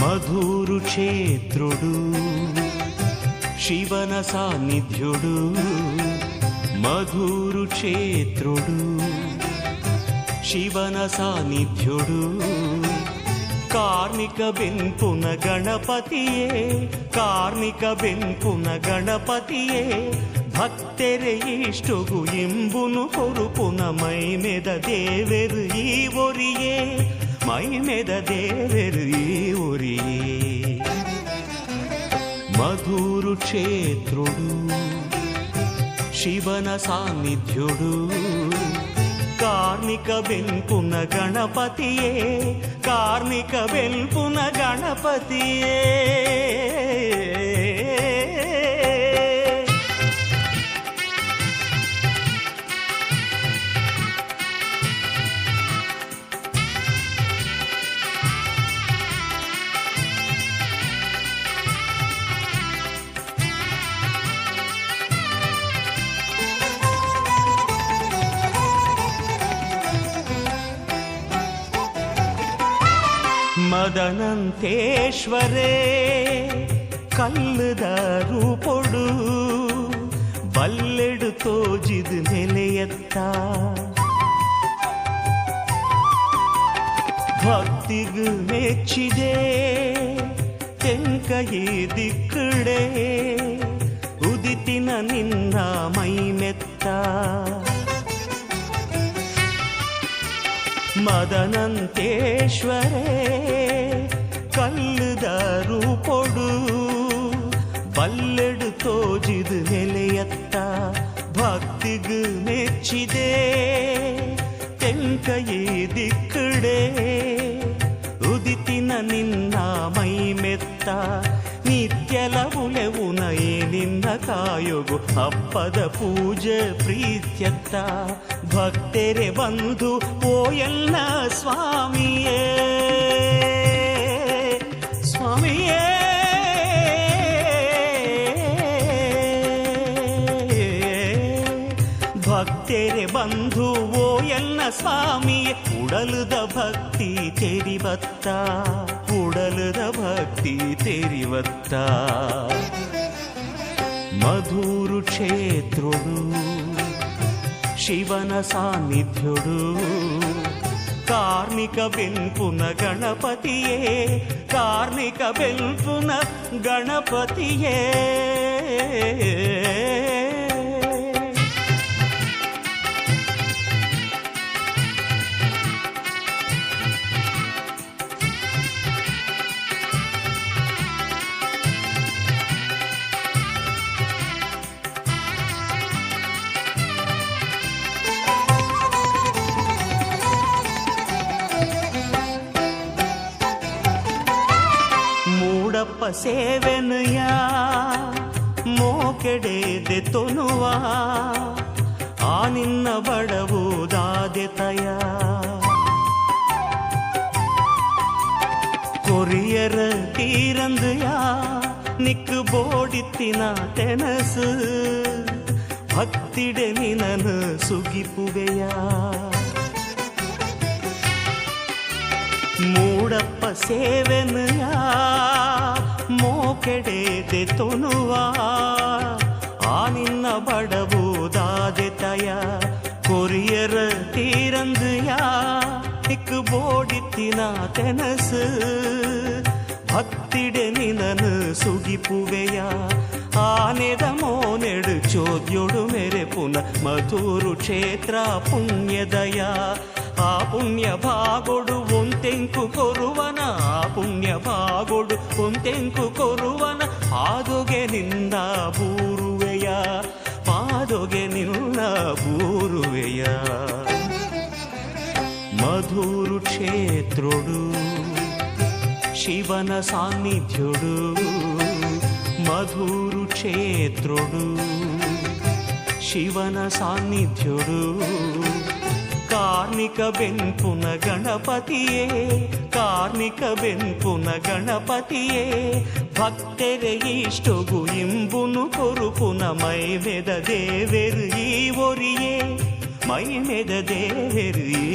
మధురు క్షేత్రుడు శివన సాన్నిధ్యుడు మధురు క్షేత్రుడు శివన సాన్నిధ్యుడు కార్మిక బెంపున గణపతియే కార్మిక బెంపున గణపతియೇ ಭಕ್ತೆರೆ ಇಷ್ಟುಗು ಇಂಬುನು ಕೊರುಪುನ ಮೈ ಮೆದ ದೇವೆರು ಈ ಒರಿಯೇ ಮೈ ಮೆದ ದೇವೆರು ಈ ಒರಿಯೇ మధురు క్షేత్రుడు శివన సాన్నిధ్యుడు కార్మిక వెల్పున గణపతియే కార్మిక వెల్పున గణపతియే ಮದನಂತೇಶ್ವರೇ ಕಲ್ಲದ ಪೊಡು ಬಲ್ಲೆಡು ತೋಜಿದು ನೆಲೆಯತ್ತ. ಭಕ್ತಿಗು ಮೆಚ್ಚಿದೆ ತೆಂಕೈ ದಿಕ್ಕಡೆ ಉದಿತಿನ ನಿನ್ನ ಮೈಮೆತ್ತ. ಮದನಂತೇಶ್ವರೇ கல்லுதாரு பொடு பல்லெடு தோஜிது நிலையத்தா பக்திகு மெச்சிதே தென்கையே திக்குடே உதித்தின நின்னாமை மெத்தா ನಿತ್ಯಲ ಉಲೆವು ನೈ ನಿನ್ನ ಹಬ್ಬದ ಪೂಜೆ ಪ್ರೀತ್ಯತ್ತ ಭಕ್ತೆರೆ ಬಂಧು ಓಯಲ್ಲ ಸ್ವಾಮಿಯೇ. ಸ್ವಾಮಿಯೇ. ಭಕ್ತೆರೆ ಬಂಧು ಓ ಎಲ್ಲ ಸ್ವಾಮಿಯೇ. ಉಡಲುದ ಭಕ್ತಿ ತೆರಿವತ್ತ, ಉಡಲುದ ಭಕ್ತಿ ತೆರಿವತ್ತ. మధురు క్షేత్రుడు శివన సాన్నిధ్యుడు కార్మిక బెల్పున గణపతియే కార్మిక బెల్పున గణపతియే. ಮೂಡಪ್ಪ ಸೇವೆನಯ ಮೋಕೆಡೆದೆ ತೊನುವ ಆ ನಿನ್ನ ಬಡವುದಾದೆತಯ ಕೊರಿಯರ ತೀರಂದಯಾ ನಿಕ್ಕು ಬೋಡಿತ್ತಿನ ತೆನಸು ಭಕ್ತಿಡೆ ನಿನನು ಸುಗಿಪುವೆಯಾ ಮೂಡಪ್ಪ ಸೇವೆನಯ ಮೋಕೆಡೆದೆ ತೊನುವ ಆ ನಿನ್ನ ಬಡವುದಾದೆತಯ ಕೊರಿಯರ ತೀರಂದಯ ಇಕ್ಕು ಬೋಡಿತ್ತಿನ ತೆನಸು ಭಕ್ತಿಡೆ ನಿನನು ಸುಗಿಪುವೆಯ ಆನೆದ ಮೋನೆಡು ಚೋದ್ಯೊಡು ಮೆರೆಪುನ ಮಧುರು ಕ್ಷೇತ್ರ ಪುಣ್ಯದಯ ಆ ಪುಣ್ಯ ಭಾಗೊಡು ಒಂತೆಂಕು ಕೊರುವನ ಆ ಪುಣ್ಯ ಭಾಗೊಡು ಒಂತೆಂಕು ಕೊರುವನ ಪಾದೊಗೆ ನಿಂದ ಬೂರುವೆಯ ಪಾದೊಗೆ ನಿನ್ನ ಬೂರುವೆಯ మధురు క్షేత్రుడు శివన సాన్నిధ్యుడు మధురు క్షేత్రుడు శివన సాన్నిధ్యుడు కార్మిక బెంపున గణపతియే ಕಾರ್ಮಿಕ ಬೆಂಪುನ ಗಣಪತಿಯೇ ಭಕ್ತೆರೆ ಇಷ್ಟೊಗು ಇಂಬುನು ಕೊರುಪುನ ಮೈ ಮೆದ ದೇವೆರು ಈ ಒರಿಯೇ ಮೈ ಮೆದ ದೇವೆರು ಈ